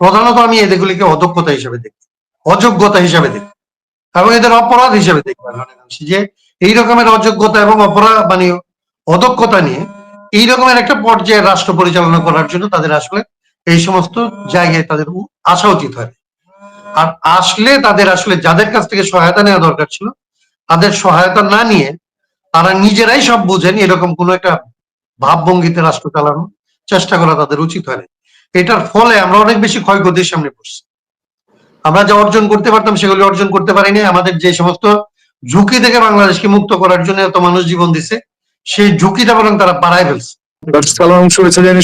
প্রধানত আমি এদেরগুলিকে অদক্ষতা হিসেবে দেখি, অযোগ্যতা হিসেবে দেখি, এবং এদের অপরাধ হিসেবে দেখি যে এই রকমের অযোগ্যতা এবং অপরাধ মানে অদক্ষতা নিয়ে এই রকমের একটা পর্যায়ে রাষ্ট্র পরিচালনা করার জন্য তাদের আসলে এই সমস্ত জায়গায় তাদের আসা উচিত হয় আর আসলে তাদের আসলে যাদের কাছ থেকে সহায়তা নেওয়া দরকার ছিল, তাদের সহায়তা না নিয়ে তারা নিজেরাই সব বুঝেন এরকম কোন একটা ভাবভঙ্গিতে রাষ্ট্র চালানোর চেষ্টা করা তাদের উচিত হয়। এটার ফলে আমরা অনেক বেশি ক্ষয়ক্ষতির সামনে পড়ছি। আমরা যা অর্জন করতে পারতাম সেগুলি অর্জন করতে পারিনি। আমাদের যে সমস্ত ঝুঁকি থেকে বাংলাদেশকে মুক্ত করার জন্য এত মানুষ জীবন দিছে সেই ঝুঁকিটা বরং তারা বাড়ায় ফেলছে।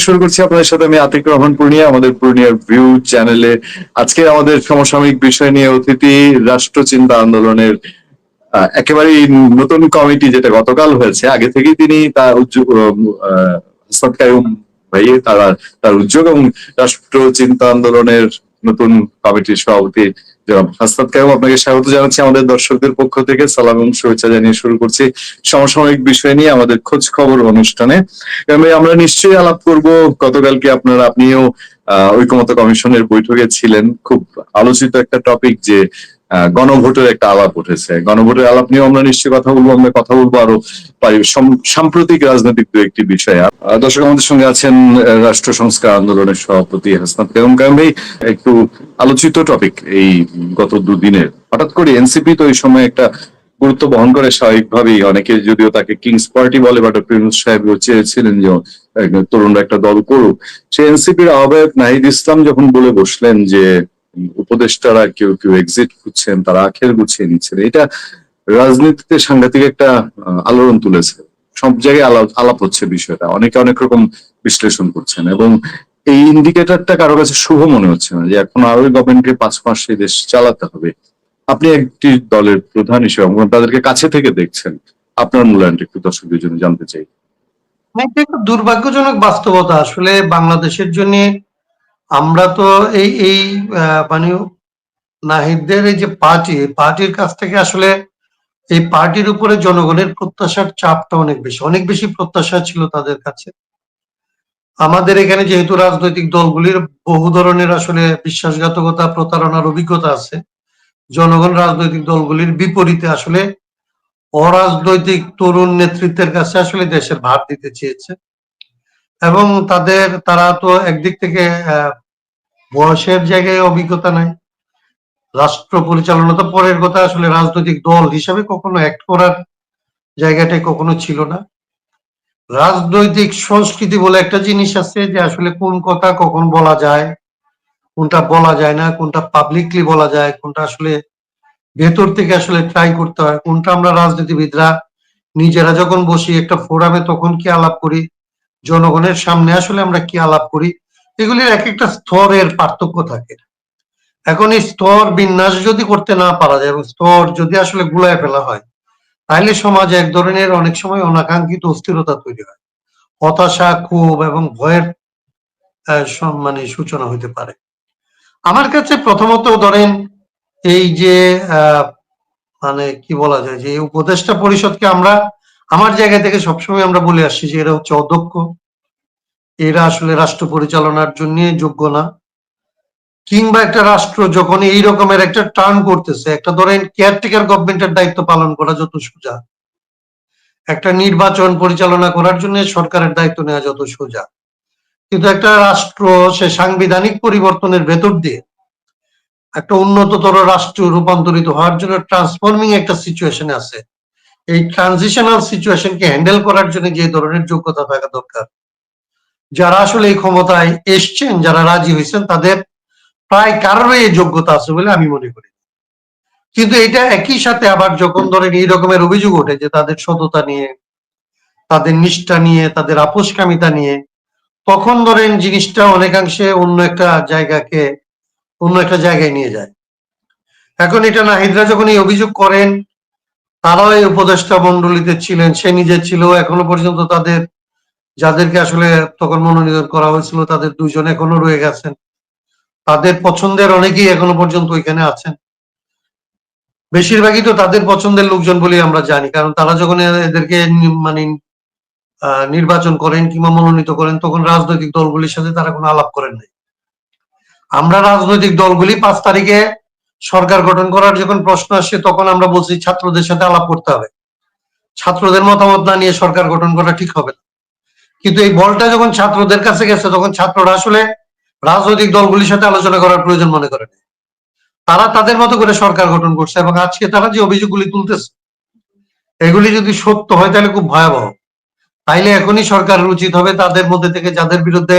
শুরু করছি আপনাদের সাথে। আমি আতিক রহমান পূর্ণিয়া আমাদের পূর্ণিয়ার ভিউ চ্যানেলে। আজকে আমাদের সমসাময়িক বিষয় নিয়ে অতিথি রাষ্ট্র চিন্তা আন্দোলনের আহ, একেবারেই নতুন কমিটি যেটা গতকাল হয়েছে আগে থেকেই তিনি তার উদ্যোগ ভাইয়ে তারা, তার উদ্যোগ এবং রাষ্ট্র চিন্তা আন্দোলনের নতুন কমিটির সভাপতি জনাব হাসনাত কায়ুম আপনাকে স্বাগত জানাচ্ছি আমাদের দর্শকদের পক্ষ থেকে। সালাম এবং শুভেচ্ছা জানিয়ে শুরু করছি সমসাময়িক বিষয় নিয়ে আমাদের খোঁজ খবর অনুষ্ঠানে আমরা নিশ্চয়ই আলাপ করব। গতকালকে আপনারা, আপনিও ঐকমত্য কমিশনের বৈঠকে ছিলেন। খুব আলোচিত একটা টপিক যে গণভোটের একটা আলাপ উঠেছে। গণভোটের আলাপ নিয়েও আমরা নিশ্চয়ই কথা বলব, আমরা কথা বলব আরও সাম্প্রতিক রাজনৈতিক দু একটি বিষয়ে। দর্শক আমাদের সঙ্গে আছেন রাষ্ট্র সংস্কার আন্দোলনের সভাপতি হাসনাত কায়ুম কায়ুম একটু আলোচিত টপিক এই গত দুদিনের। হঠাৎ করে এনসিপি তো এই সময় একটা গুরুত্ব বহন করে স্বাভাবিকভাবেই। অনেকে যদিও তাকে কিংস পার্টি বলে বা ডক্টর ইউনুস সাহেব চেয়েছিলেন যে তরুণরা একটা দল করুক। সে এনসিপির আহ্বায়ক নাহিদ ইসলাম যখন বলে বসলেন যে উপদেষ্টারা কেউ কেউ এক্সিট খুঁজছেন, তারা আখের গুছিয়ে নিচ্ছেন। এটা রাজনীতিতে সাংঘাতিক একটা আলোড়ন তুলেছে। সব জায়গায় আলাপ হচ্ছে বিষয়টা। অনেকে অনেক রকম বিশ্লেষণ করছেন এবং এই ইন্ডিকেটরটা কারও কাছে শুভ মনে হচ্ছে না যে এখন আরও গভর্নমেন্টকে পাঁচ মাস এই দেশ চালাতে হবে। আপনি একটি দলের প্রধান হিসেবে তাদেরকে কাছে থেকে দেখছেন। আপনার মূল্যায়নটা একটু দর্শকদের জন্য জানতে চাই। এটা একটা দুর্ভাগ্যজনক বাস্তবতা। আসলে বাংলাদেশের জন্য আমরা তো এই এই মানে নাহিদদের এই যে পার্টি, পার্টির কাছ থেকে আসলে এই পার্টির উপরে জনগণের প্রত্যাশার চাপটা অনেক বেশি অনেক বেশি প্রত্যাশা ছিল তাদের কাছে। আমাদের এখানে যেহেতু রাজনৈতিক দলগুলির বহু ধরনের আসলে বিশ্বাসঘাতকতা, প্রতারণার অভিজ্ঞতা আছে, জনগণ রাজনৈতিক দলগুলির বিপরীতে আসলে অরাজনৈতিক তরুণ নেতৃত্বের কাছে আসলে দেশের ভার দিতে চেয়েছে। এবং তাদের, তারা তো একদিক থেকে বয়সের জায়গায় অভিজ্ঞতা নাই। রাষ্ট্র পরিচালনা তো পরের কথা, আসলে রাজনৈতিক দল হিসাবে কখনো অ্যাক্ট করার জায়গাটাই কখনো ছিল না। রাজনৈতিক সংস্কৃতি বলে একটা জিনিস আছে যে, আসলে কোন কথা কখন বলা যায়, কোনটা বলা যায় না, কোনটা পাবলিকলি বলা যায়, কোনটা আসলে ভেতর থেকে আসলে ট্রাই করতে হয়, কোনটা আমরা রাজনীতিবিদরা নিজেরা যখন বসি একটা ফোরামে তখন কি আলাপ করি? জনগণের সামনে আসলে আমরা কি আলাপ করি? এগুলির এক একটা স্তরের পার্থক্য থাকে। এখন এই স্তর বিন্যাস যদি করতে না পারা যায় এবং স্তর যদি আসলে গুলায় ফেলা হয়, তাহলে সমাজে এক ধরনের অনেক সময় অনাকাঙ্ক্ষিত অস্থিরতা তৈরি হয়। হতাশা, ক্ষোভ এবং ভয়ের মানে সূচনা হইতে পারে। আমার কাছে প্রথমত ধরেন এই যে মানে কি বলা যায় যে উপদেষ্টা পরিষদকে আমরা আমার জায়গা থেকে সবসময় আমরা বলে আসছি যে এরা হচ্ছে অধ্যক্ষ। এরা আসলে রাষ্ট্র পরিচালনার জন্য যোগ্য না। কিংবা একটা রাষ্ট্র যখন এই রকমের একটা টার্ন করতেছে, একটা ধরেন কেয়ারটেকার গভর্নমেন্টের দায়িত্ব পালন করা যত সোজা। একটা নির্বাচন পরিচালনা করার জন্য সরকারের দায়িত্ব নেওয়া যত সোজা। কিন্তু একটা রাষ্ট্র, সে সাংবিধানিক পরিবর্তনের ভেতর দিয়ে একটা উন্নততর রাষ্ট্র রূপান্তরিত হওয়ার জন্য ট্রান্সফর্মিং একটা সিচুয়েশনে আছে। এই ট্রানজিশনাল সিচুয়েশনকে হ্যান্ডেল করার জন্য যে ধরনের যোগ্যতা থাকা দরকার। যারা আসলে এই ক্ষমতায় এসছেন, যারা রাজি হয়েছেন, তাদের প্রায় কারোরই এই যোগ্যতা আছে বলে আমি মনে করি কিন্তু এটা একই সাথে আবার যখন ধরেন এই রকমের অভিযোগ ওঠে যে তাদের সততা নিয়ে, তাদের নিষ্ঠা নিয়ে, তাদের আপোষকামিতা নিয়ে, তখন ধরেন জিনিসটা অনেকাংশে অন্য একটা জায়গাকে, অন্য একটা জায়গায় নিয়ে যায়। এখন এটা নাহিদরা যখন এই অভিযোগ করেন তারাও এই উপদেষ্টা মন্ডলীতে ছিলেন, সে নিজে ছিল, এখনও পর্যন্ত তাদের, যাদেরকে আসলে তখন মনোনীত করা হয়েছিল, তাদের দুইজন এখনও রয়ে গেছেন। তাদের পছন্দের অনেকেই এখনও পর্যন্ত ওইখানে আছেন। বেশিরভাগই তো তাদের পছন্দের লোকজন বলেই আমরা জানি, কারণ তারা যখন এদেরকে মানে নির্বাচন করেন কিংবা মনোনীত করেন, তখন রাজনৈতিক দলগুলির সাথে তারা কোনো আলাপ করেন নাই। আমরা রাজনৈতিক দলগুলি পাঁচ তারিখে সরকার গঠন করার যখন প্রশ্ন আসে, তখন আমরা বলছি ছাত্রদের সাথে আলাপ করতে হবে। ছাত্রদের মতামত না নিয়ে সরকার গঠন করা ঠিক হবে না। কিন্তু এই বলটা যখন ছাত্রদের কাছে গেছে, তখন ছাত্ররা আসলে রাজনৈতিক দলগুলির সাথে আলোচনা করার প্রয়োজন মনে করেন তারা তাদের মতো করে সরকার গঠন করছে এবং আজকে তারা যে অভিযোগগুলি তুলতেছে, এগুলি যদি সত্য হয়, তাহলে খুব ভয়াবহ। তাইলে এখনই সরকারের উচিত হবে তাদের মধ্যে থেকে যাদের বিরুদ্ধে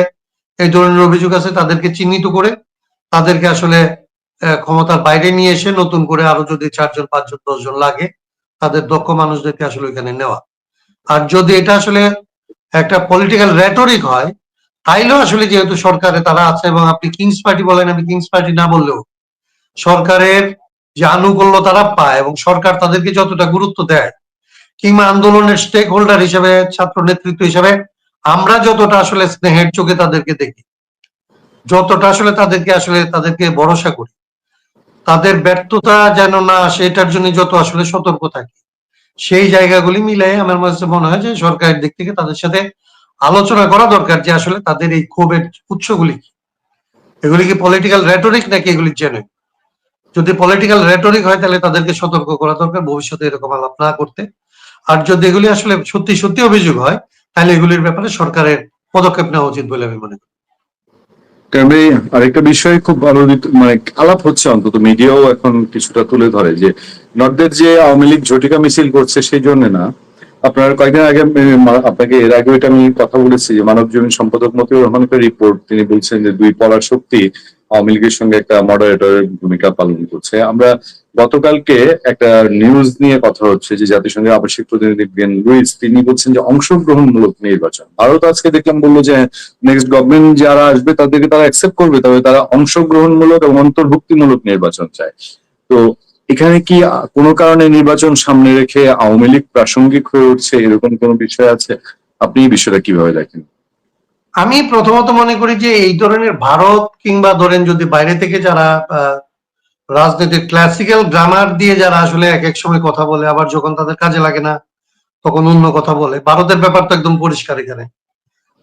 এই ধরনের অভিযোগ আছে, তাদেরকে চিহ্নিত করে তাদেরকে আসলে ক্ষমতার বাইরে নিয়ে এসে নতুন করে আরও যদি চারজন, পাঁচজন, দশজন লাগে, তাদের দক্ষ মানুষদেরকে আসলে ওইখানে নেওয়া। আর যদি এটা আসলে একটা পলিটিক্যাল রেটরিক হয়, তাইলেও আসলে যেহেতু সরকারে তারা আছে এবং আপনি কিংস পার্টি বলেন, আমি কিংস পার্টি না বললেও, সরকারের যে আনুকূল্য তারা পায় এবং সরকার তাদেরকে যতটা গুরুত্ব দেয়, কিংবা আন্দোলনের স্টেক হোল্ডার হিসেবে, ছাত্র নেতৃত্ব হিসেবে, আমরা যতটা আসলে স্নেহের চোখে তাদেরকে দেখি, যতটা আসলে তাদেরকে আসলে তাদেরকে ভরসা করি তাদের ব্যর্থতা যেন না আসে, এটার জন্য যত আসলে সতর্ক থাকি। সেই জায়গাগুলি মিলে আমার মাঝে মনে হয় যে সরকারের দিক থেকে তাদের সাথে আলোচনা করা দরকার যে আসলে তাদের এই ক্ষোভের উৎসগুলি কি। এগুলি কি পলিটিক্যাল রেটরিক নাকি এগুলি জেনুইন যদি পলিটিক্যাল রেটরিক হয় তাহলে তাদেরকে সতর্ক করা দরকার, ভবিষ্যতে এরকম আলাপ না করতে। আর যদি এগুলি আসলে সত্যি সত্যি অভিযোগ হয়, তাহলে এগুলির ব্যাপারে সরকারের পদক্ষেপ নেওয়া উচিত বলে আমি মনে করি। কারণ আরেকটা বিষয় খুব আলোচিত মানে আলাপ হচ্ছে অন্তত, মিডিয়াও এখন কিছুটা তুলে ধরে যে নর্দের যে আওয়ামী লীগ ঝটিকা মিছিল করছে সেই জন্য না। আপনার কয়েকদিন আগে আপনাকে এর আগে এটা আমি কথা বলেছি যে মানব জীবন সম্পাদক মতিউর রহমানকে রিপোর্ট তিনি বলছেন যে দুই পলার শক্তি আওয়ামী লীগের সঙ্গে একটা মডারেটরের ভূমিকা পালন করছে। আমরা গতকালকে একটা নিউজ নিয়ে কথা হচ্ছে যে জাতিসংঘের আবাসিক প্রতিনিধি বেন লুইস তিনি বলছেন যে অংশগ্রহণমূলক নির্বাচন। ভারত আজকে দেখলাম বলল যে নেক্সট গভর্নমেন্ট যারা আসবে তাদেরকে তারা অ্যাকসেপ্ট করবে তবে তারা অংশগ্রহণমূলক এবং অন্তর্ভুক্তিমূলক নির্বাচন চায়। তো এখানে কি কোনো কারণে নির্বাচন সামনে রেখে আওয়ামী লীগ প্রাসঙ্গিক হয়ে উঠছে এরকম কোনো বিষয় আছে? আপনি এই বিষয়টা কীভাবে দেখেন? আমি প্রথমত মনে করি যে এই ধরনের ভারত কিংবা ধরেন যদি বাইরে থেকে যারা আহ, রাজনীতির ক্লাসিক্যাল গ্রামার দিয়ে যারা আসলে এক এক সময় কথা বলে, আবার যখন তাদের কাজে লাগে না, তখন অন্য কথা বলে। ভারতের ব্যাপার তো একদম পরিষ্কার এখানে।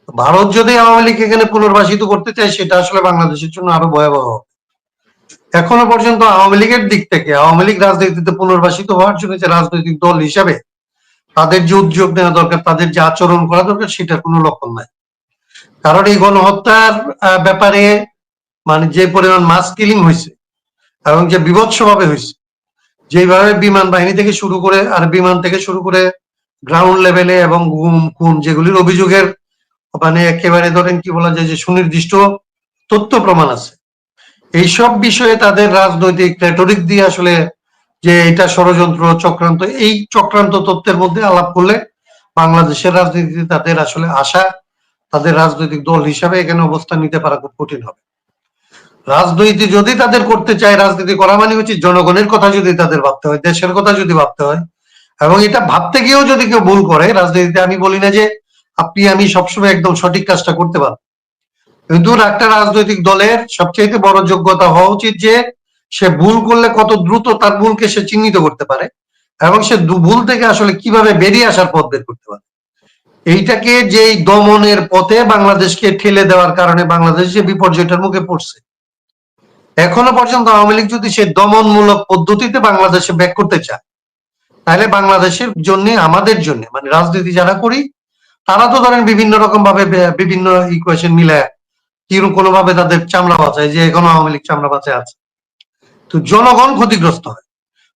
ভারত যদি আওয়ামী লীগ এখানে পুনর্বাসিত করতে চায়, সেটা আসলে বাংলাদেশের জন্য আরও ভয়াবহ। এখনও পর্যন্ত আওয়ামী লীগের দিক থেকে, আওয়ামী লীগ রাজনীতিতে পুনর্বাসিত হওয়ার জন্য যে রাজনৈতিক দল হিসাবে তাদের যে উদ্যোগ নেওয়া দরকার, তাদের যে আচরণ করা দরকার, সেটার কোনো লক্ষণ নাই। কারণ এই গণহত্যার ব্যাপারে মানে যে পরিমাণ মাস কিলিং হয়েছে এবং যে বিভৎস ভাবে হয়েছে যেভাবে বিমান বাহিনী থেকে শুরু করে আর বিমান থেকে শুরু করে গ্রাউন্ড লেভেলে এবং গুম, খুন যেগুলির অভিযোগের মানে একেবারে ধরেন কি বলা যায় যে সুনির্দিষ্ট তথ্য প্রমাণ আছে। এইসব বিষয়ে তাদের রাজনৈতিক রেটরিক দিয়ে আসলে যে এটা ষড়যন্ত্র চক্রান্ত, এই চক্রান্ত তত্ত্বের মধ্যে আলাপ করলে বাংলাদেশের রাজনীতিতে তাদের আসলে আশা, তাদের রাজনৈতিক দল হিসাবে এখানে অবস্থান নিতে পারা খুব কঠিন হবে। রাজনীতি যদি তাদের করতে চায়, রাজনীতি করা মানে হচ্ছে জনগণের কথা যদি তাদের ভাবতে হয়, দেশের কথা যদি ভাবতে হয়। এবং এটা ভাবতে গিয়েও যদি কেউ ভুল করে, রাজনীতিতে আমি বলি না যে আপনি, আমি সবসময় একদম সঠিক কাজটা করতে পারব। কিন্তু একটা রাজনৈতিক দলের সবচেয়ে বড় যোগ্যতা হওয়া উচিত যে সে ভুল করলে কত দ্রুত তার ভুলকে সে চিহ্নিত করতে পারে এবং সে ভুল থেকে আসলে কীভাবে বেরিয়ে আসার পথ বের করতে পারে। এইটাকে যে এই দমনের পথে বাংলাদেশকে ঠেলে দেওয়ার কারণে বাংলাদেশ যে বিপর্যয়টার মুখে পড়ছে এখনও পর্যন্ত আওয়ামী লীগ যদি সে দমনমূলক পদ্ধতিতে বাংলাদেশে ব্যাক করতে চায়, তাহলে বাংলাদেশের জন্য, আমাদের জন্য মানে রাজনীতি যারা করি, তারা তো ধরেন বিভিন্ন রকম ভাবে বিভিন্ন ইকুয়েশন মিলে কীরকম কোনো ভাবে তাদের চামড়া বাঁচায়, যে এখনও আওয়ামী লীগ চামড়া বাঁচায় আছে। তো জনগণ ক্ষতিগ্রস্ত হয়।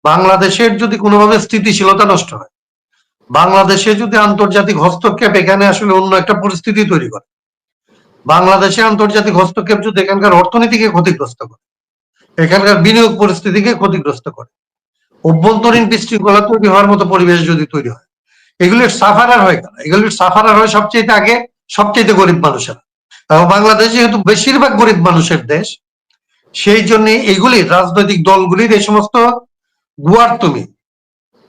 বাংলাদেশের যদি কোনোভাবে স্থিতিশীলতা নষ্ট হয়, বাংলাদেশে যদি আন্তর্জাতিক হস্তক্ষেপ এখানে আসলে অন্য একটা পরিস্থিতি তৈরি করে বাংলাদেশে আন্তর্জাতিক হস্তক্ষেপ যদি এখানকার অর্থনীতিকে ক্ষতিগ্রস্ত করে, এখানকার বিনিয়োগ পরিস্থিতিকে ক্ষতিগ্রস্ত করে। অভ্যন্তরীণ বিশৃঙ্খলা তৈরি হওয়ার মতো পরিবেশ যদি তৈরি হয়, এগুলির সাফারার হয় কেন? এগুলির সাফারার হয় সবচেয়ে আগে সবচেয়ে গরিব মানুষেরা। এবং বাংলাদেশ যেহেতু বেশিরভাগ গরিব মানুষের দেশ, সেই জন্য এগুলি রাজনৈতিক দলগুলির এই সমস্ত গুয়ার তুমি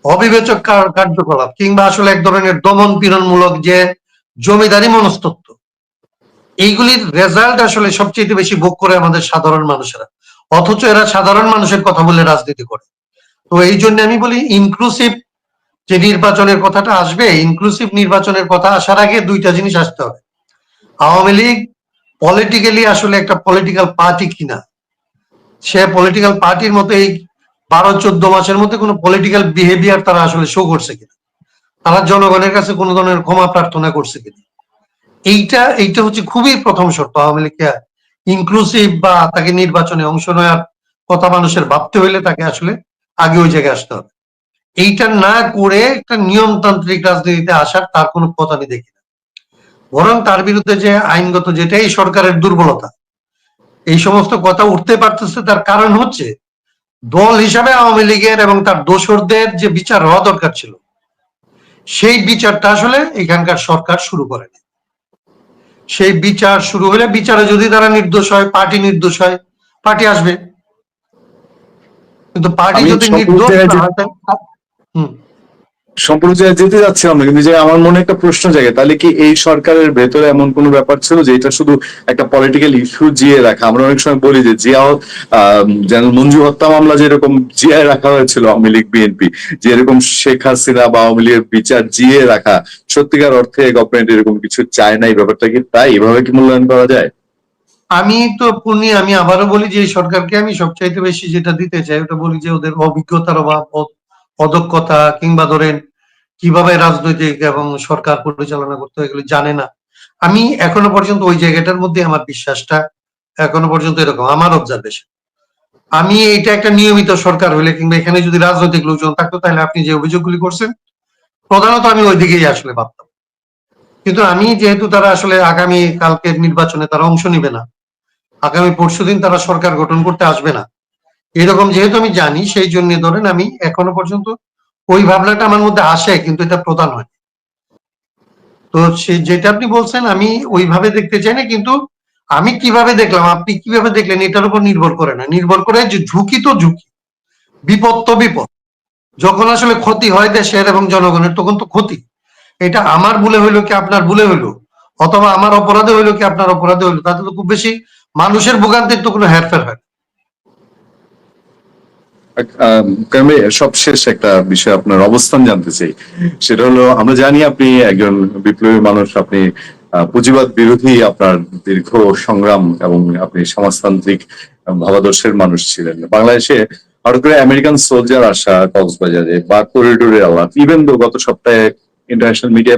অবিবেচক কার্যকলাপ কিংবা আসলে এক ধরনের দমন পীড়নমূলক যে জমিদারি মনস্তত্ব এইগুলির রেজাল্ট আসলে সবচেয়ে বেশি ভোগ করে আমাদের সাধারণ মানুষেরা। অথচ এরা সাধারণ মানুষের কথা বলে রাজনীতি করে। তো এই জন্য আমি বলি ইনক্লুসিভ যে নির্বাচনের কথাটা আসবে ইনক্লুসিভ নির্বাচনের কথা আসার আগে দুইটা জিনিস আসতে হবে। আওয়ামী লীগ পলিটিক্যালি আসলে একটা পলিটিক্যাল পার্টি কিনা, সে পলিটিক্যাল পার্টির মতো এই বারো, চোদ্দ মাসের মধ্যে কোনো পলিটিক্যাল বিহেভিয়ার তারা আসলে শো করছে কিনা, তারা জনগণের কাছে কোনো ধরনের ক্ষমা প্রার্থনা করছে কিনা। এইটা এইটা হচ্ছে খুবই প্রথম শর্ত। আওয়ামী লীগকে ইনক্লুসিভ বা তাকে নির্বাচনে অংশ নেওয়ার কথা মানুষের ভাবতে হইলে তাকে আসলে আগে ওই জায়গায় আসতে হবে। এইটা না করে একটা নিয়মতান্ত্রিক রাজনীতিতে আসার তার কোনো পথ আমি দেখি না। বরং তার বিরুদ্ধে যে আইনগত যেটা এই সরকারের দুর্বলতা, এই সমস্ত কথা উঠতে পারতেছে, তার কারণ হচ্ছে দল হিসাবে আওয়ামী লীগের এবং তার দোসরদের যে বিচার হওয়া দরকার ছিল, সেই বিচারটা আসলে এখানকার সরকার শুরু করেনি। সেই বিচার শুরু হলে বিচারে যদি তারা নির্দোষ হয় পার্টি নির্দোষ হয় পার্টি আসবে। কিন্তু পার্টি যদি নির্দোষ না হয় সম্পূর্ণ জায়গায় যেতে যাচ্ছিলাম না কিন্তু যে আমার মনে একটা প্রশ্ন জাগে, তাহলে কি এই সরকারের ভেতরে এমন কোনো ব্যাপার ছিল যে এটা শুধু একটা পলিটিক্যাল ইস্যু জিয়ে রাখা? আমরা অনেক সময় বলি যে জিয়াও যেন মঞ্জু হত্যা মামলা যেরকম জিয়ায় রাখা হয়েছিল আওয়ামী লীগ বিএনপি যে এরকম শেখ হাসিনা বা আওয়ামী লীগের বিচার জিয়ে রাখা, সত্যিকার অর্থে গভর্নমেন্ট এরকম কিছু চায় না, এই ব্যাপারটা কি তাই? এভাবে কি মূল্যায়ন করা যায়? আমি তো পূর্ণি আমি আবারও বলি যে সরকারকে আমি সবচাইতে বেশি যেটা দিতে চাই, ওটা বলি যে ওদের অভিজ্ঞতার অভাব অদক্ষতা কিংবা ধরেন কীভাবে রাজনৈতিক এবং সরকার পরিচালনা করতে এগুলো জানে না। আমি এখনও পর্যন্ত ওই জায়গাটার মধ্যে আমার বিশ্বাসটা এখনও পর্যন্ত এরকম, আমার অবজারভেশন আমি এটা একটা নিয়মিত সরকার হলে কিংবা এখানে যদি রাজনৈতিক লোকজন থাকতো তাহলে আপনি যে অভিযোগগুলি করছেন, প্রধানত আমি ওই দিকেই আসলে ভাবতাম। কিন্তু আমি যেহেতু তারা আসলে আগামী কালকের নির্বাচনে তারা অংশ নিবে না, আগামী পরশুদিন তারা সরকার গঠন করতে আসবে না এরকম যেহেতু আমি জানি, সেই জন্য ধরেন আমি এখনও পর্যন্ত ওই ভাবনাটা আমার মধ্যে আসে, কিন্তু এটা প্রধান হয়। তো সেই যেটা আপনি বলছেন, আমি ওইভাবে দেখতে চাই না, কিন্তু আমি কীভাবে দেখলাম, আপনি কীভাবে দেখলেন, এটার উপর নির্ভর করে না। নির্ভর করে যে ঝুঁকি তো ঝুঁকি, বিপদ তো বিপদ। যখন আসলে ক্ষতি হয় দেশের এবং জনগণের, তখন তো ক্ষতি। এটা আমার ভুলে হইল কি আপনার ভুলে হইল? অথবা আমার অপরাধে হইল কি আপনার অপরাধে হইল? তাতে তো খুব বেশি মানুষের ভোগান্তির তো কোনো হেরফের হয় সবশেষ একটা বিষয় আপনার অবস্থান জানতে চাই। সেটা হলো, আমরা জানি আপনি একজন বিপ্লবী মানুষ, আপনি পুঁজিবাদ বিরোধী আপনার দীর্ঘ সংগ্রাম এবং আপনি সমাজতান্ত্রিক ভাবাদর্শের মানুষ ছিলেন। বাংলাদেশে হঠাৎ করে আমেরিকান সোলজার আসা, কক্সবাজারে বা করিডোরে আওয়াজ ইভেন তো গত সপ্তাহে ইন্টারন্যাশনাল মিডিয়া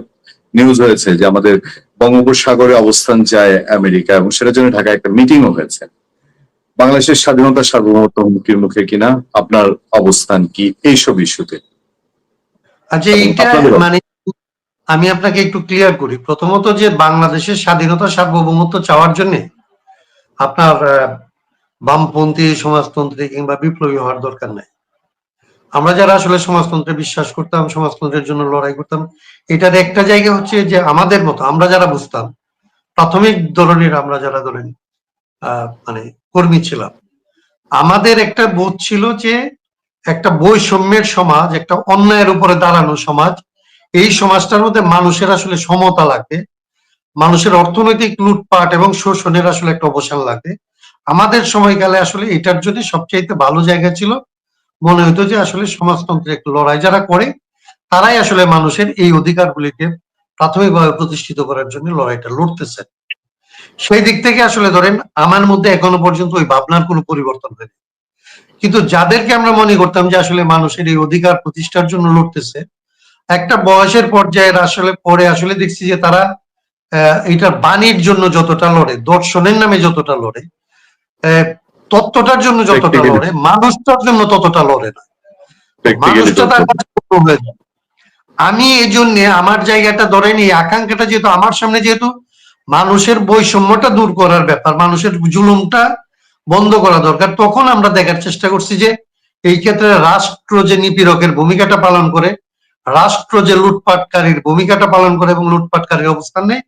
নিউজ হয়েছে যে আমাদের বঙ্গোপসাগরে অবস্থান যায় আমেরিকা এবং সেটার জন্য ঢাকায় একটা মিটিংও হয়েছে। বাংলাদেশের স্বাধীনতা সার্বভৌমত্ব হুমকির মুখে কিনা আপনার অবস্থান কি এইসব ইস্যুতে? আচ্ছা এইটা মানে আমি আপনাকে একটু ক্লিয়ার করি। প্রথমত যে বাংলাদেশের স্বাধীনতা সার্বভৌমত্ব চাওয়ার জন্য আপনার বামপন্থী সমাজতন্ত্রী কিংবা বিপ্লবী হওয়ার দরকার নাই। আমরা যারা আসলে সমাজতন্ত্রে বিশ্বাস করতাম সমাজতন্ত্রের জন্য লড়াই করতাম এটার একটা জায়গা হচ্ছে যে আমাদের মতো আমরা যারা বুঝতাম প্রাথমিক ধরনের আমরা যারা ধরেন মানে কর্মী ছিলাম। আমাদের একটা বোধ ছিল যে একটা বৈষম্যের সমাজ, একটা অন্যায়ের উপরে দাঁড়ানো সমাজ, এই সমাজটার মধ্যে মানুষের আসলে সমতা লাগবে মানুষের অর্থনৈতিক লুটপাট এবং শোষণের আসলে একটা অবসান লাগবে আমাদের সময়কালে আসলে এটার জন্য সবচাইতে ভালো জায়গা ছিল, মনে হতো যে আসলে সমাজতন্ত্রের একটা লড়াই যারা করে, তারাই আসলে মানুষের এই অধিকারগুলিকে প্রাথমিকভাবে প্রতিষ্ঠিত করার জন্য লড়াইটা লড়তেছে। সেই দিক থেকে আসলে ধরেন আমার মধ্যে এখনও পর্যন্ত ওই ভাবনার কোনো পরিবর্তন হয়নি। কিন্তু যাদেরকে আমরা মনে করতাম যে আসলে মানুষের এই অধিকার প্রতিষ্ঠার জন্য লড়তেছে একটা বয়সের পর্যায়ে আসলে পরে আসলে দেখছি যে তারা আহ, এটার বাণীর জন্য যতটা লড়ে দর্শনের নামে যতটা লড়ে আহ, তত্ত্বটার জন্য যতটা লড়ে মানুষটার জন্য ততটা লড়ে না। মানুষটা তার কাছে। আমি এই জন্য আমার জায়গাটা ধরেন এই আকাঙ্ক্ষাটা যেহেতু আমার সামনে যেহেতু মানুষের বৈষম্যটা দূর করার ব্যাপার, মানুষের জুলুমটা বন্ধ করা দরকার। তখন আমরা দেখার চেষ্টা করছি যে এই ক্ষেত্রে রাষ্ট্র যে নিপীড়কের ভূমিকাটা পালন করে, রাষ্ট্র যে লুটপাটকারীর ভূমিকাটা পালন করে এবং লুটপাটকারীর অবস্থান নেই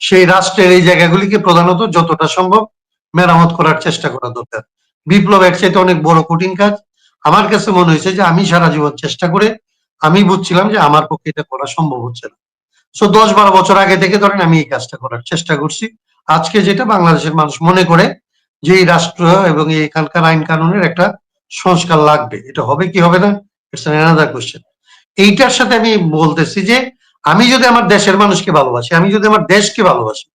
সেই রাষ্ট্রের এই জায়গাগুলিকে প্রধানত যতটা সম্ভব মেরামত করার চেষ্টা করা দরকার। বিপ্লব এর চাইতে অনেক বড় কঠিন কাজ। আমার কাছে মনে হয়েছে যে আমি সারা জীবন চেষ্টা করে আমি বুঝছিলাম যে আমার পক্ষে এটা করা সম্ভব হচ্ছে না। সো দশ বারো বছর আগে থেকে ধরেন আমি এই কাজটা করার চেষ্টা করছি। আজকে যেটা বাংলাদেশের মানুষ মনে করে যে এই রাষ্ট্র এবং এখানকার আইন কানুনের একটা সংস্কার লাগবে। এটা হবে কি হবে না? ইটস কোশ্চেন এইটার সাথে আমি বলতেছি যে, আমি যদি আমার দেশের মানুষকে ভালোবাসি, আমি যদি আমার দেশকে ভালোবাসি,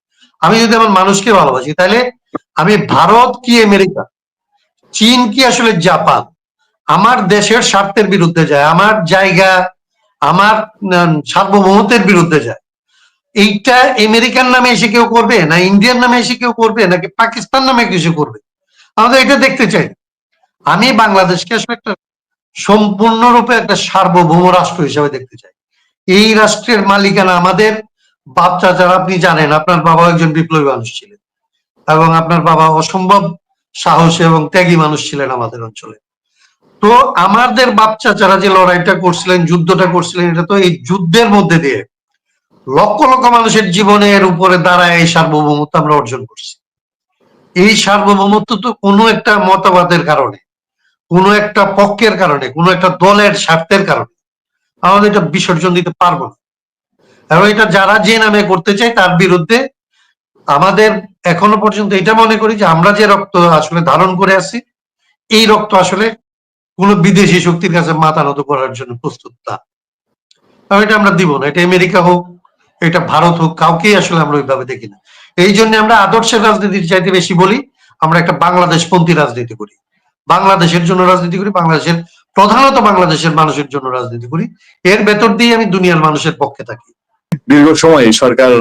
আমি যদি আমার মানুষকে ভালোবাসি, তাহলে আমি ভারত কি আমেরিকা? চীন কি আসলে জাপান? আমার দেশের স্বার্থের বিরুদ্ধে যায়, আমার জায়গা আমার সার্বভৌমত্বের বিরুদ্ধে যায়। এইটা আমেরিকান নামে এসে কেউ করবে না ইন্ডিয়ান নামে এসে কেউ করবে নাকি পাকিস্তান নামে কিছু করবে? আমাদের এটা দেখতে চাই। আমি বাংলাদেশকে আসলে একটা সম্পূর্ণরূপে একটা সার্বভৌম রাষ্ট্র হিসেবে দেখতে চাই। এই রাষ্ট্রের মালিকানা আমাদের। বাচ্চা যারা আপনি জানেন, আপনার বাবা একজন বিপ্লবী মানুষ ছিলেন। এবং আপনার বাবা অসম্ভব সাহসী এবং ত্যাগী মানুষ ছিলেন আমাদের অঞ্চলে। তো আমাদের বাচ্চা যারা যে লড়াইটা করছিলেন, যুদ্ধটা করছিলেন, এটা তো এই যুদ্ধের মধ্যে দিয়ে লক্ষ লক্ষ মানুষের জীবনের উপরে দাঁড়ায় এই সার্বভৌমত্ব আমরা অর্জন করছি। এই সার্বভৌমত্ব তো কোনো একটা মতবাদের কারণে, কোনো একটা পক্ষের কারণে, কোনো একটা দলের স্বার্থের কারণে আমাদের এটা বিসর্জন দিতে পারব না। এবং এটা যারা যে নামে করতে চায় তার বিরুদ্ধে আমাদের এখনও পর্যন্ত এটা মনে করি যে আমরা যে রক্ত আসলে ধারণ করে আছি, এই রক্ত আসলে কোনো বিদেশি শক্তির কাছে মাথা নত করার জন্য প্রস্তুত না। এটা আমরা দিব না, এটা আমেরিকা হোক, এটা ভারত হোক, কাউকেই আসলে আমরা ওইভাবে দেখি না। এই জন্য আমরা আদর্শের রাজনীতির চাইতে বেশি বলি, আমরা একটা বাংলাদেশ পন্থী রাজনীতি করি। বাংলাদেশের জন্য রাজনীতি করি, বাংলাদেশের প্রধানত বাংলাদেশের মানুষের জন্য রাজনীতি করি। এর ভেতর দিয়ে আমি দুনিয়ার মানুষের পক্ষে থাকি। দীর্ঘ সময় সরকার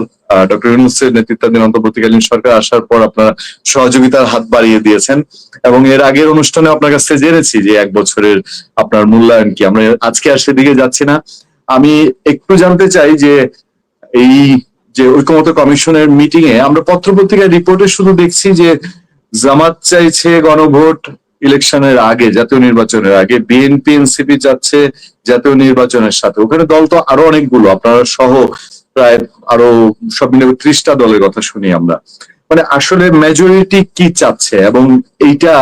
ডক্টর ইউনুসের নেতৃত্বাধীন অন্তর্বর্তীকালীন সরকার আসার পর আপনারা সহযোগিতার হাত বাড়িয়ে দিয়েছেন। এবং এর আগের অনুষ্ঠানে আপনার কাছ থেকে জেনেছি যে এক বছরের আপনার মূল্যায়ন কি। আমরা আজকে আর সেদিকে যাচ্ছি না। আমি একটু জানতে চাই যে এই যে ঐক্যমত কমিশনের মিটিং এ আমরা পত্রপত্রিকার রিপোর্টে শুধু দেখছি যে জামাত চাইছে গণভোট ইলেকশনের আগে, জাতীয় নির্বাচনের আগে, বিএনপি, এনসিপি যাচ্ছে জাতীয় নির্বাচনের সাথে। ওখানে দল তো আরও অনেকগুলো, আপনারা সহ প্রায় আরও সব মিলে ত্রিশটা দলের কথা শুনি আমরা। মানে আসলে মেজরিটি কি চাচ্ছে? এবং এইটা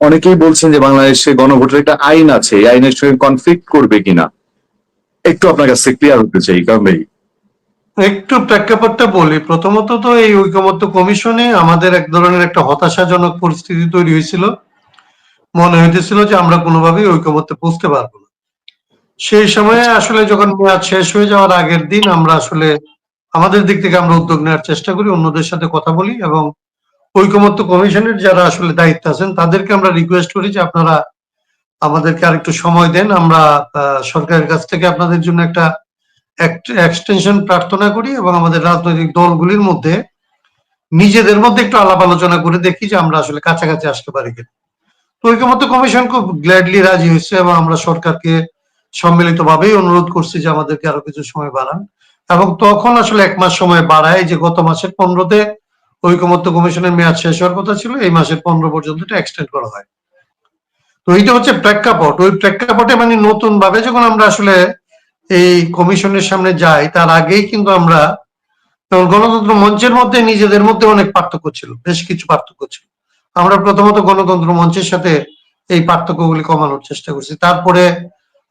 অনেকেই বলছেন যে বাংলাদেশে গণভোটের একটা আইন আছে, এই আইনের সঙ্গে কনফ্লিক্ট করবে কিনা? একটু আপনার কাছে ক্লিয়ার হতে চাই, কারণ একটু প্রেক্ষাপটটা বলি। প্রথমত তো এই ঐকমত্য কমিশনে আমাদের এক ধরনের একটা হতাশাজনক পরিস্থিতি তৈরি হয়েছিল। মনে হইতেছিল যে আমরা কোনোভাবেই ঐকমত্যে পৌঁছতে পারব সেই সময়ে আসলে যখন মেয়াদ শেষ হয়ে যাওয়ার আগের দিন আমরা আসলে আমাদের দিক থেকে আমরা উদ্যোগ নেওয়ার চেষ্টা করি অন্যদের সাথে কথা বলি এবং ঐকমত্য কমিশনের যারা আসলে দায়িত্ব আছেন তাদেরকে আমরা রিকোয়েস্ট করি যে আপনারা আমাদেরকে আর একটু সময় দেন। আমরা সরকারের কাছ থেকে আপনাদের জন্য একটা এক্সটেনশন প্রার্থনা করি এবং আমাদের রাজনৈতিক দলগুলির মধ্যে নিজেদের মধ্যে একটু আলাপ আলোচনা করে দেখি যে আমরা আসলে কাছাকাছি আসতে পারি কিনা। তো ঐক্যমত্য কমিশন খুব গ্ল্যাডলি রাজি হয়েছে এবং আমরা সরকারকে সম্মিলিত ভাবেই অনুরোধ করছি যে আমাদেরকে আরও কিছু সময় বাড়ান। এবং তখন আসলে এক মাস সময় বাড়ায় যে গত মাসের পনেরোতে ঐকমত্য কমিশনের মেয়াদ শেষ হওয়ার কথা ছিল, এই মাসের পনেরো পর্যন্ত এটা এক্সটেন্ড করা হয়। তো এইটা হচ্ছে প্রেক্ষাপট। ওই প্রেক্ষাপটে মানে নতুন ভাবে যখন আমরা আসলে এই কমিশনের সামনে যাই, তার আগেই কিন্তু আমরা গণতন্ত্র মঞ্চের মধ্যে নিজেদের মধ্যে অনেক পার্থক্য ছিল, বেশ কিছু পার্থক্য ছিল। আমরা প্রথমত গণতন্ত্র মঞ্চের সাথে এই পার্থক্যগুলি কমানোর চেষ্টা করছি। তারপরে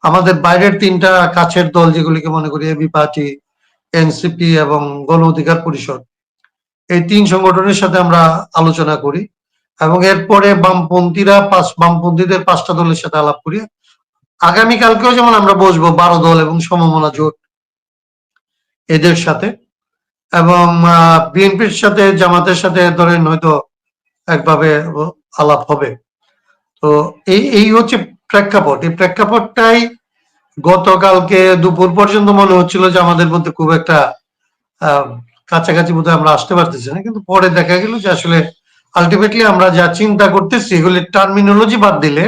আমাদের বাইরের তিনটা কাছের দল যেগুলিকে মনে করি এবি পার্টি এনসিপি এবং গণ অধিকার পরিষদ, এই তিন সংগঠনের সাথে আমরা আলোচনা করি এবং এরপরে বামপন্থীরা পাঁচ, বামপন্থীদের পাঁচটা দলের সাথে আলাপ করি। আগামীকালকেও যেমন আমরা বসবো বারো দল এবং সমমনা জোট এদের সাথে এবং বিএনপির সাথে, জামাতের সাথে ধরেন হয়তো একভাবে আলাপ হবে। তো এই এই হচ্ছে প্রেক্ষাপট। এই প্রেক্ষাপটটাই গতকালকে দুপুর পর্যন্ত মনে হচ্ছিল যে আমাদের মধ্যে খুব একটা কাছাকাছি বোধহয় আমরা আসতে পারতেছি না। কিন্তু পরে দেখা গেল যে আসলে আলটিমেটলি আমরা যা চিন্তা করতেছি এগুলির টার্মিনোলজি বাদ দিলে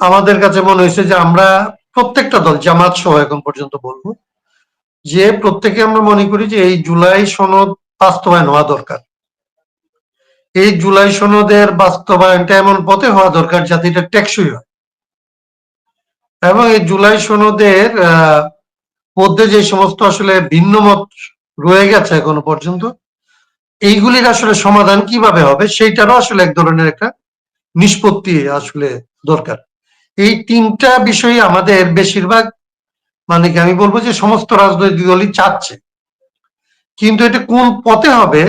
আমাদের কাছে মনে হয়েছে যে আমরা প্রত্যেকটা দল, জামাত সহ এখন পর্যন্ত বলব, যে প্রত্যেকে আমরা মনে করি যে এই জুলাই সনদ বাস্তবায়ন হওয়া দরকার। এই জুলাই সনদের বাস্তবায়নটা এমন পথে হওয়া দরকার যাতে এটা টেকসই হয়। এবং এই জুলাই সনদের মধ্যে যে সমস্ত আসলে ভিন্ন মত রয়ে গেছে এখনও পর্যন্ত, এইগুলির আসলে সমাধান কীভাবে হবে সেইটারও আসলে এক ধরনের একটা নিষ্পত্তি আসলে দরকার। এই তিনটা বিষয় আমাদের বেশিরভাগ মানে কি আমি বলব যে সমস্ত রাজনৈতিক দলই চাচ্ছে। কিন্তু এটা কোন পথে হবে,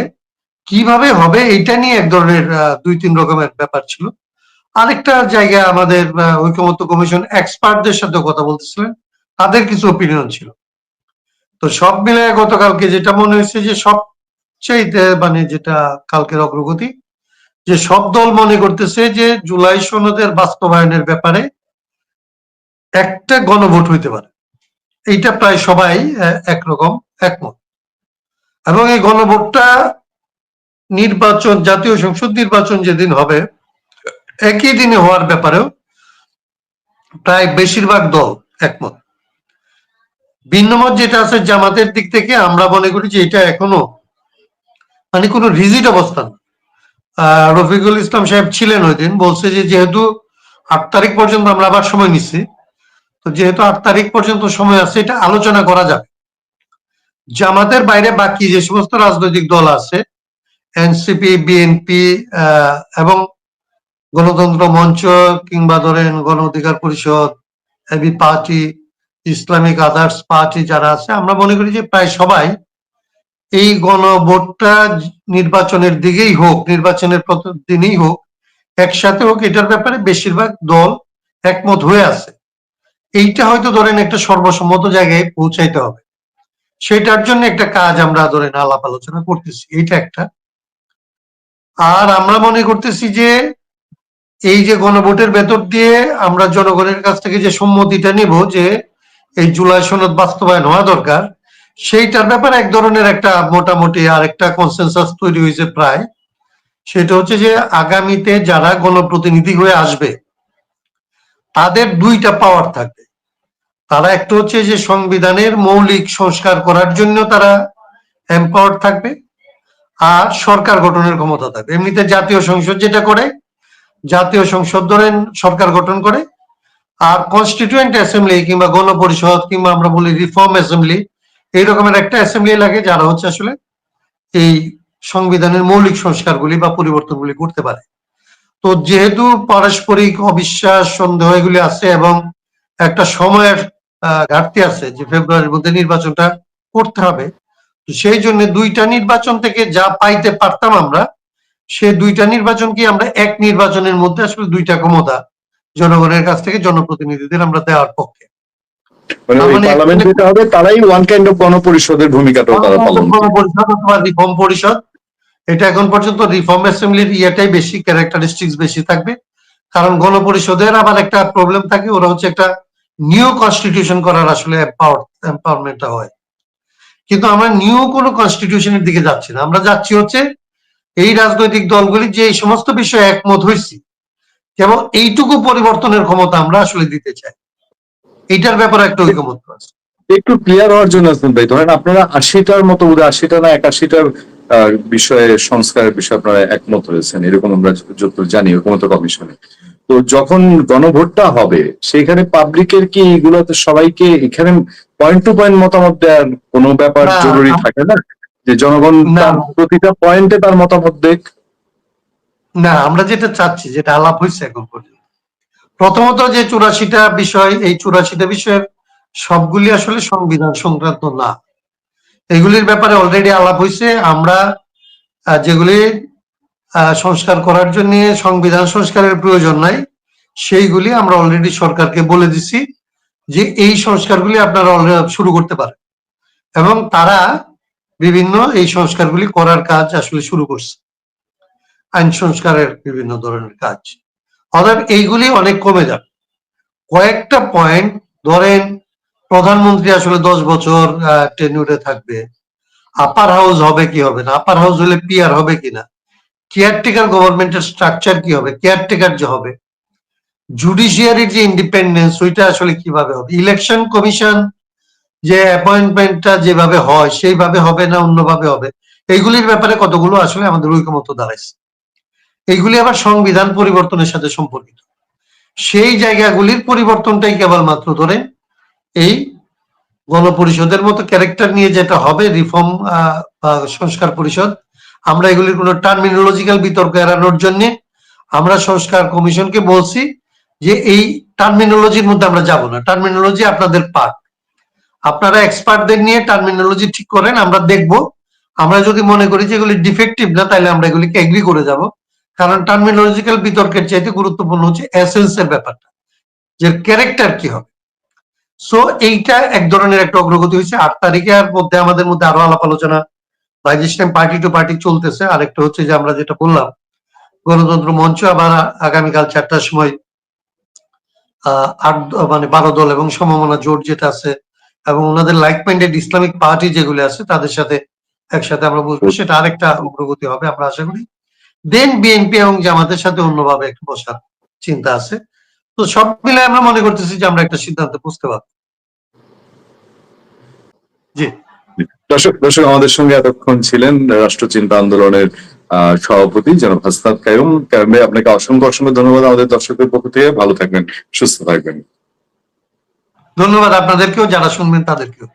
কীভাবে হবে এটা নিয়ে এক ধরনের দুই তিন রকমের ব্যাপার ছিল। আরেকটা জায়গায় আমাদের আহ, ঐকমত্য কমিশন এক্সপার্টদের সাথে কথা বলতেছিলেন। তাদের কিছু অপিনিয়ন ছিল। তো সব মিলে গতকালকে যেটা মনে হয়েছে যে সব সেইতে মানে যেটা কালকের অগ্রগতি যে সব দল মনে করতেছে যে জুলাই সনদের বাস্তবায়নের ব্যাপারে একটা গণভোট হইতে পারে। এইটা প্রায় সবাই একরকম একমত। এবং এই গণভোটটা নির্বাচন জাতীয় সংসদ নির্বাচন যেদিন হবে একই দিনে হওয়ার ব্যাপারেও প্রায় বেশিরভাগ দল একমত। ভিন্নমত যেটা আছে জামাতের দিক থেকে, আমরা মনে করি যে এটা এখনও মানে কোনো রিজিড অবস্থান রফিকুল ইসলাম সাহেব ছিলেন ওই দিন, বলছে যে যেহেতু আট তারিখ পর্যন্ত আমরা আবার সময় নিচ্ছি, তো যেহেতু আট তারিখ পর্যন্ত সময় আছে, এটা আলোচনা করা যাবে। জামাতের বাইরে বাকি যে সমস্ত রাজনৈতিক দল আছে, এনসিপি, বিএনপি এবং গণতন্ত্র মঞ্চ কিংবা ধরেন Gono Odhikar Parishad, AB party, Islamic others party যারা আছে, আমরা মনে করি যে প্রায় সবাই এই গণভোটটা নির্বাচনের দিকেই হোক, নির্বাচনের দিনেই হোক, একসাথে হোক, এটার ব্যাপারে বেশিরভাগ দল একমত হয়ে আছে। এইটা হয়তো ধরেন একটা সর্বসম্মত জায়গায় পৌঁছাইতে হবে। সেটার জন্য একটা কাজ আমরা ধরেন আলাপ আলোচনা করতেছি, এইটা একটা। আর আমরা মনে করতেছি যে এই যে গণভোটের ভেতর দিয়ে আমরা জনগণের কাছ থেকে যে সম্মতিটা নিব যে এই জুলাই সনদ বাস্তবায়ন হওয়া দরকার, সেইটার ব্যাপারে এক ধরনের একটা মোটামুটি আর একটা কনসেনসাস তৈরি হয়েছে প্রায়। সেটা হচ্ছে যে আগামীতে যারা গণপ্রতিনিধি হয়ে আসবে, তাদের দুইটা পাওয়ার থাকবে। তারা একটা হচ্ছে যে সংবিধানের মৌলিক সংস্কার করার জন্য তারা এম্পাওয়ার্ড থাকবে, আর সরকার গঠনের ক্ষমতা থাকবে। এমনিতে জাতীয় সংসদ যেটা করে জাতীয় সংসদ ধরেন সরকার গঠন করে, আর কনস্টিটিউয়েন্ট অ্যাসেম্বলি কিংবা গণপরিষদ কিংবা আমরা বলি রিফর্ম অ্যাসেম্বলি এই রকমের একটা অ্যাসেম্বলি লাগে যারা হচ্ছে আসলে এই সংবিধানের মৌলিক সংস্কারগুলি বা পরিবর্তনগুলি করতে পারে। তো যেহেতু পারস্পরিক অবিশ্বাস সন্দেহ এগুলি আছে এবং একটা সময়ের ঘাটতি আছে যে ফেব্রুয়ারির মধ্যে নির্বাচনটা করতে হবে, তো সেই জন্য দুইটা নির্বাচন থেকে যা পাইতে পারতাম আমরা সে দুইটা নির্বাচন কি আমরা এক নির্বাচনের মধ্যে আসলে দুইটা ক্ষমতা জনগণের কাছ থেকে জনপ্রতিনিধিদের আমরা দেওয়ার পক্ষে। মানে মানে হবে তারাই ওয়ান কাইন্ড অফ গণপরিষদের ভূমিকাটাও তারা পালন করবে। অথবা রিফর্ম পরিষদ। এটা এখন পর্যন্ত রিফর্ম অ্যাসেম্বলির ইয়েটাই বেশি ক্যারেক্টারিস্টিক্স বেশি থাকবে। কারণ গণপরিষদের আবার একটা প্রবলেম থাকে ওরা হচ্ছে একটা নিউ কনস্টিটিউশন করার আসলে এম্পাওয়ারমেন্টটা হয়। কিন্তু আমরা নিউ কোনো কনস্টিটিউশনের দিকে যাচ্ছি না। আমরা যাচ্ছি হচ্ছে এই রাজনৈতিক দলগুলি যে এই সমস্ত বিষয়ে একমত হয়েছি কেবল এইটুকু পরিবর্তনের ক্ষমতা আমরা আসলে দিতে চাই। এইটার ব্যাপারে একটা ঐকমত্য আছে। একটু ক্লিয়ার হওয়ার জন্য ভাই ধরেন আপনারা আশিটার মতো বোধহয় আশিটা না একাশিটার বিষয়ে সংস্কারের বিষয়ে আপনারা একমত হয়েছেন এরকম আমরা যত জানি ঐকমত্য কমিশনে। তো যখন গণভোটটা হবে সেখানে পাবলিকের কি এগুলোতে সবাইকে এখানে পয়েন্ট টু পয়েন্ট মতামত দেওয়ার কোনো ব্যাপার জরুরি থাকে না? যে জনগণ না। প্রতিটা পয়েন্টে তার মতামত দেখ। না আমরা যেটা চাচ্ছি যেটা আলাপ হয়েছে এখন পর্যন্ত। প্রথমত যে চুরাশিটা বিষয় এই চুরাশিটা বিষয়ের সবগুলি আসলে সংবিধান সংক্রান্ত না। এগুলির ব্যাপারে অলরেডি আলাপ হয়েছে। আমরা যেগুলি সংস্কার করার জন্য সংবিধান সংস্কারের প্রয়োজন নাই সেইগুলি আমরা অলরেডি সরকারকে বলে দিছি যে এই সংস্কারগুলি আপনারা শুরু করতে পারেন। এবং তারা বিভিন্ন এই সংস্কারগুলি করার কাজ আসলে শুরু করছে। আইন সংস্কারের বিভিন্ন ধরনের কাজ। অর্থাৎ এইগুলি অনেক কমে যাবে। কয়েকটা পয়েন্ট ধরেন প্রধানমন্ত্রী আসলে দশ বছর টেনিউরে থাকবে। আপার হাউস হবে কি হবে না? আপার হাউস হলে পিআর হবে কিনা কেয়ারটেকার গভর্নমেন্টের স্ট্রাকচার কি হবে? কেয়ারটেকার যে হবে। জুডিশিয়ারির যে ইন্ডিপেন্ডেন্স ওইটা আসলে কীভাবে হবে? ইলেকশন কমিশন যে অ্যাপয়েন্টমেন্টটা যেভাবে হয়, সেইভাবে হবে না অন্যভাবে হবে? এইগুলির ব্যাপারে কতগুলো আসলে আমাদের ঐকমত্য দাঁড়াইছে। এইগুলি আবার সংবিধান পরিবর্তনের সাথে সম্পর্কিত। সেই জায়গাগুলির পরিবর্তনটাই কেবলমাত্র ধরে এই গণপরিষদের মতো ক্যারেক্টার নিয়ে যেটা হবে রিফর্ম সংস্কার পরিষদ, আমরা এগুলির কোনো টার্মিনোলজিক্যাল বিতর্ক এড়ানোর জন্য আমরা সংস্কার কমিশনকে বলছি যে এই টার্মিনোলজির মধ্যে আমরা যাব না। টার্মিনোলজি আপনাদের পার্ট আপনারা এক্সপার্টদের নিয়ে টার্মিনোলজি ঠিক করেন আমরা দেখব। আমরা যদি মনে করি যে এগুলি ডিফেক্টিভ না তাহলে আমরা এগুলিকে এগ্রি করে যাব। কারণ টার্মিনোলজিক্যাল বিতর্কের চাইতে গুরুত্বপূর্ণ হচ্ছে এসেন্স এর ব্যাপারটা যে ক্যারেক্টার কি হবে। সো এইটা এক ধরনের একটা অগ্রগতি হয়েছে। আট তারিখের মধ্যে আমাদের মধ্যে আরও আলাপ আলোচনা টাইম পার্টি টু পার্টি চলতেছে। আরেকটা হচ্ছে যে আমরা যেটা বললাম গণতন্ত্র মঞ্চ আবার আগামীকাল চারটার সময় আহ, আট মানে বারো দল এবং সমমনা জোট যেটা আছে এবং ওনাদের লাইক মাইন্ডেড ইসলামিক পার্টি যেগুলো আছে, তাদের সাথে একসাথে আমরা বসবো। সেটা আরেকটা অগ্রগতি হবে, আমরা আশা করি। দেন বিএনপি এবং জামাতের সাথে অন্যভাবে একটু বসার চিন্তা আছে। তো সব মিলে আমরা মনে করতেছি যে আমরা একটা সিদ্ধান্তে বুঝতে পারব। জি। দর্শক দর্শক, আমাদের সঙ্গে এতক্ষণ ছিলেন রাষ্ট্র চিন্তা আন্দোলনের সভাপতি জনাব হাসনাত কায়ুম কায়ুম আপনাকে অসংখ্য অসংখ্য ধন্যবাদ আমাদের দর্শকদের পক্ষ থেকে। ভালো থাকবেন, সুস্থ থাকবেন। ধন্যবাদ আপনাদেরকেও যারা শুনবেন তাদেরকেও।